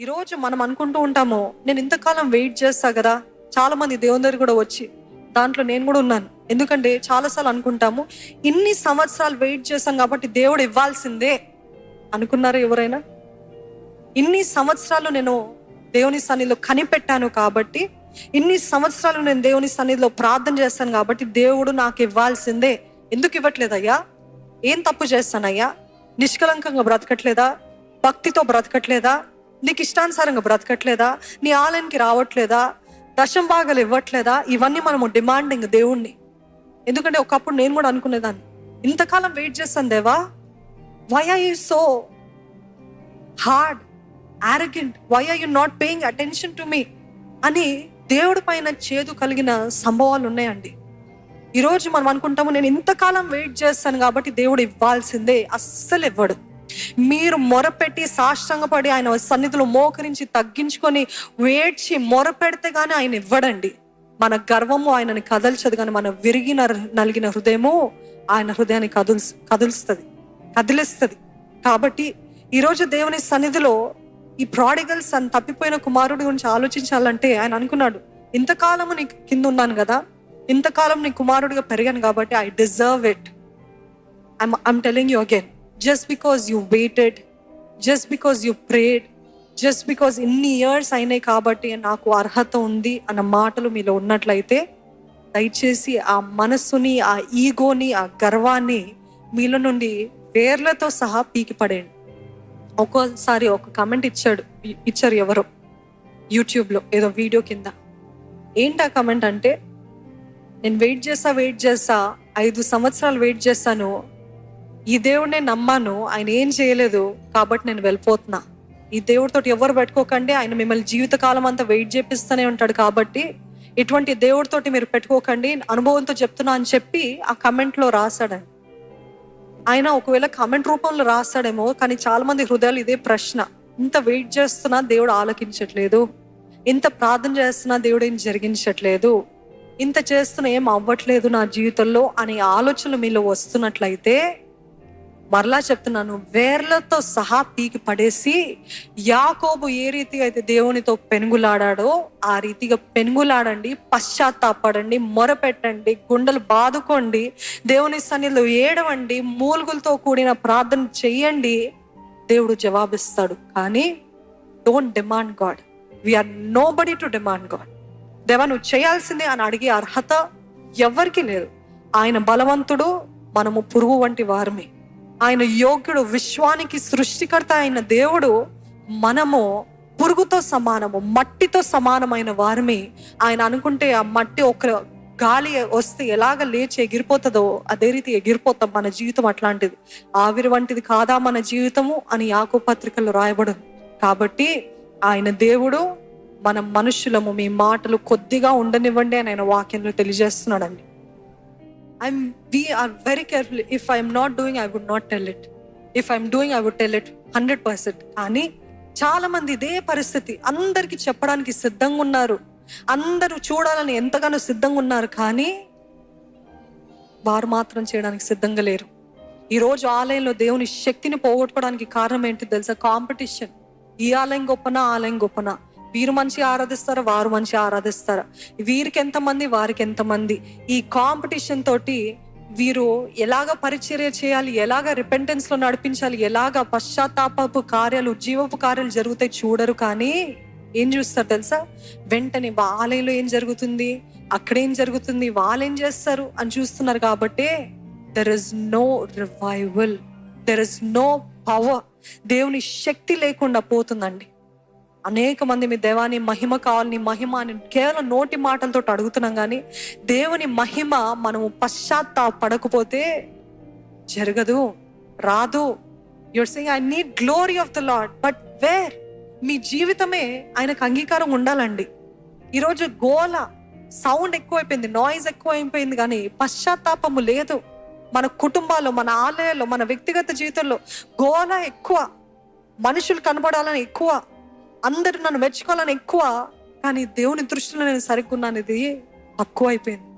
ఈరోజు మనం అనుకుంటూ ఉంటాము నేను ఇంతకాలం వెయిట్ చేస్తా కదా చాలా మంది దేవుని దగ్గర కూడా వచ్చి దాంట్లో నేను కూడా ఉన్నాను. ఎందుకంటే చాలాసార్లు అనుకుంటాము ఇన్ని సంవత్సరాలు వెయిట్ చేస్తాం కాబట్టి దేవుడు ఇవ్వాల్సిందే అనుకున్నారు ఎవరైనా? ఇన్ని సంవత్సరాలు నేను దేవుని సన్నిధిలో కనిపెట్టాను కాబట్టి ఇన్ని సంవత్సరాలు నేను దేవుని సన్నిధిలో ప్రార్థన చేస్తాను కాబట్టి దేవుడు నాకు ఇవ్వాల్సిందే. ఎందుకు ఇవ్వట్లేదయ్యా? ఏం తప్పు చేస్తానయ్యా? నిష్కలంకంగా బ్రతకట్లేదా? భక్తితో బ్రతకట్లేదా? నీకు ఇష్టానుసారంగా బ్రతకట్లేదా? నీ ఆలయానికి రావట్లేదా? దశం భాగాలు ఇవ్వట్లేదా? ఇవన్నీ మనము డిమాండింగ్ దేవుణ్ణి. ఎందుకంటే ఒకప్పుడు నేను కూడా అనుకునేదాన్ని. ఇంతకాలం వెయిట్ చేస్తాను దేవా. Why are you so hard arrogant why are you not paying attention to me అని దేవుడి పైన చేదు కలిగిన సంభవాలు ఉన్నాయండి. ఈరోజు మనం అనుకుంటాము నేను ఇంతకాలం వెయిట్ చేస్తాను కాబట్టి దేవుడు ఇవ్వాల్సిందే అస్సలు ఇవ్వడు. మీరు మొరపెట్టి సాష్టంగపడి ఆయన సన్నిధిలో మోకరించి తగ్గించుకొని వేడ్చి మొరపెడితే కానీ ఆయన ఇవ్వడండి. మన గర్వము ఆయనని కదల్చదు కానీ మన విరిగిన నలిగిన హృదయము ఆయన హృదయాన్ని కదులు కదులుస్తుంది కదిలిస్తుంది. కాబట్టి ఈరోజు దేవుని సన్నిధిలో ఈ ప్రాడిగల్స్ అని తప్పిపోయిన కుమారుడి గురించి ఆలోచించాలంటే ఆయన అనుకున్నాడు ఇంతకాలము నీ కింద ఉన్నాను కదా ఇంతకాలం నీ కుమారుడిగా పెరిగాను కాబట్టి I deserve it I'm I'm telling you again just because you waited just because you prayed just because ఇన్ని ఇయర్స్ అయినాయి కాబట్టి నాకు అర్హత ఉంది అన్న మాటలు మీలో ఉన్నట్లయితే దయచేసి ఆ మనస్సుని ఆ ఈగోని ఆ గర్వాన్ని మీలో నుండి వేర్లతో సహా పీకి పడేయండి. ఒక్కోసారి ఒక కమెంట్ ఇచ్చాడు ఇచ్చారు ఎవరో యూట్యూబ్లో ఏదో వీడియో కింద. ఏంటి ఆ కమెంట్ అంటే నేను వెయిట్ చేస్తా వెయిట్ చేస్తా ఐదు సంవత్సరాలు వెయిట్ చేస్తాను ఈ దేవుడినే నమ్మాను ఆయన ఏం చేయలేదు కాబట్టి నేను వెళ్ళిపోతున్నా. ఈ దేవుడితో ఎవరు పెట్టుకోకండి ఆయన మిమ్మల్ని జీవితకాలం అంతా వెయిట్ చేపిస్తూనే ఉంటాడు కాబట్టి ఇటువంటి దేవుడితోటి మీరు పెట్టుకోకండి అనుభవంతో చెప్తున్నా అని చెప్పి ఆ కమెంట్లో రాశాడు ఆయన ఒకవేళ కమెంట్ రూపంలో రాస్తాడేమో కానీ చాలా మంది హృదయాలు ఇదే ప్రశ్న. ఇంత వెయిట్ చేస్తున్నా దేవుడు ఆలకించట్లేదు. ఇంత ప్రార్థన చేస్తున్నా దేవుడు ఏం జరిగించట్లేదు. ఇంత చేస్తున్నా ఏం అవ్వట్లేదు నా జీవితంలో అనే ఆలోచనలు మీలో వస్తున్నట్లయితే మరలా చెప్తున్నాను వేర్లతో సహా పీకి పడేసి యాకోబు ఏ రీతిగా అయితే దేవునితో పెనుగులాడాడో ఆ రీతిగా పెనుగులాడండి పశ్చాత్తాపడండి మొరపెట్టండి గుండెలు బాదుకోండి దేవుని సన్నిధిలో ఏడవండి మూలుగులతో కూడిన ప్రార్థన చెయ్యండి దేవుడు జవాబిస్తాడు. కానీ don't demand God we are nobody to demand God దేవా నువ్వు చేయాల్సిందే అని అడిగే అర్హత ఎవరికి లేదు. ఆయన బలవంతుడు మనము పురుగు వంటి వారమే. ఆయన యోగ్యుడు విశ్వానికి సృష్టికర్త అయిన దేవుడు మనము పురుగుతో సమానము మట్టితో సమానమైన వారమే. ఆయన అనుకుంటే ఆ మట్టి ఒక గాలి వస్తే ఎలాగ లేచి ఎగిరిపోతుందో అదే రీతి ఎగిరిపోతాం మన జీవితం అట్లాంటిది. ఆవిరి వంటిది కాదా మన జీవితము అని యాకో పత్రికలో రాయబడు. కాబట్టి ఆయన దేవుడు మనం మనుషులము మీ మాటలు కొద్దిగా ఉండనివ్వండి అని ఆయన వాక్యంలో తెలియజేస్తున్నాడండి. I'm we're very careful if I'm not doing I would not tell it if I'm doing I would tell it hundred percent కానీ చాలా మంది ఇదే పరిస్థితి. అందరికి చెప్పడానికి సిద్ధంగా ఉన్నారు. అందరూ చూడాలని ఎంతగానో సిద్ధంగా ఉన్నారు కానీ వారు మాత్రం చేయడానికి సిద్ధంగా లేరు. ఈరోజు ఆలయంలో దేవుని శక్తిని పోగొట్టుకోవడానికి కారణం ఏంటి తెలుసా? కాంపిటీషన్. ఈ ఆలయం గొప్పనా? ఆలయం గొప్పనా? వీరు మంచి ఆరాధిస్తారా? వారు మంచి ఆరాధిస్తారా? వీరికి ఎంతమంది వారికి ఎంతమంది ఈ కాంపిటీషన్ తోటి వీరు ఎలాగ పరిచర్య చేయాలి? ఎలాగ రిపెంటెన్స్లో నడిపించాలి? ఎలాగ పశ్చాత్తాపపు కార్యాలు ఉజ్జీవపు కార్యాలు జరుగుతాయి చూడరు కానీ ఏం చూస్తారు తెలుసా? వెంటనే వాళ్ళలో ఏం జరుగుతుంది? అక్కడేం జరుగుతుంది? వాళ్ళు ఏం చేస్తారు? అని చూస్తున్నారు కాబట్టి there is no revival there is no power దేవుని శక్తి లేకుండా పోతుందండి. అనేక మంది మీ దేవాని మహిమ కావాలి నీ మహిమ అని కేవలం నోటి మాటలతో అడుగుతున్నాం కానీ దేవుని మహిమ మనము పశ్చాత్తాపడకపోతే జరగదు రాదు. Your sing I need glory of the Lord but where మీ జీవితమే ఆయనకు అంగీకారం ఉండాలండి. ఈరోజు గోల సౌండ్ ఎక్కువైపోయింది నాయిస్ ఎక్కువైపోయింది కానీ పశ్చాత్తాపము లేదు. మన కుటుంబాల్లో మన ఆలయాల్లో మన వ్యక్తిగత జీవితంలో గోల ఎక్కువ. మనుషులు కనబడాలని ఎక్కువ. అందరూ నన్ను మెచ్చుకోవాలని ఎక్కువ కానీ దేవుని దృష్టిలో నేను సరిగ్గున్నాను ఇది తక్కువ అయిపోయింది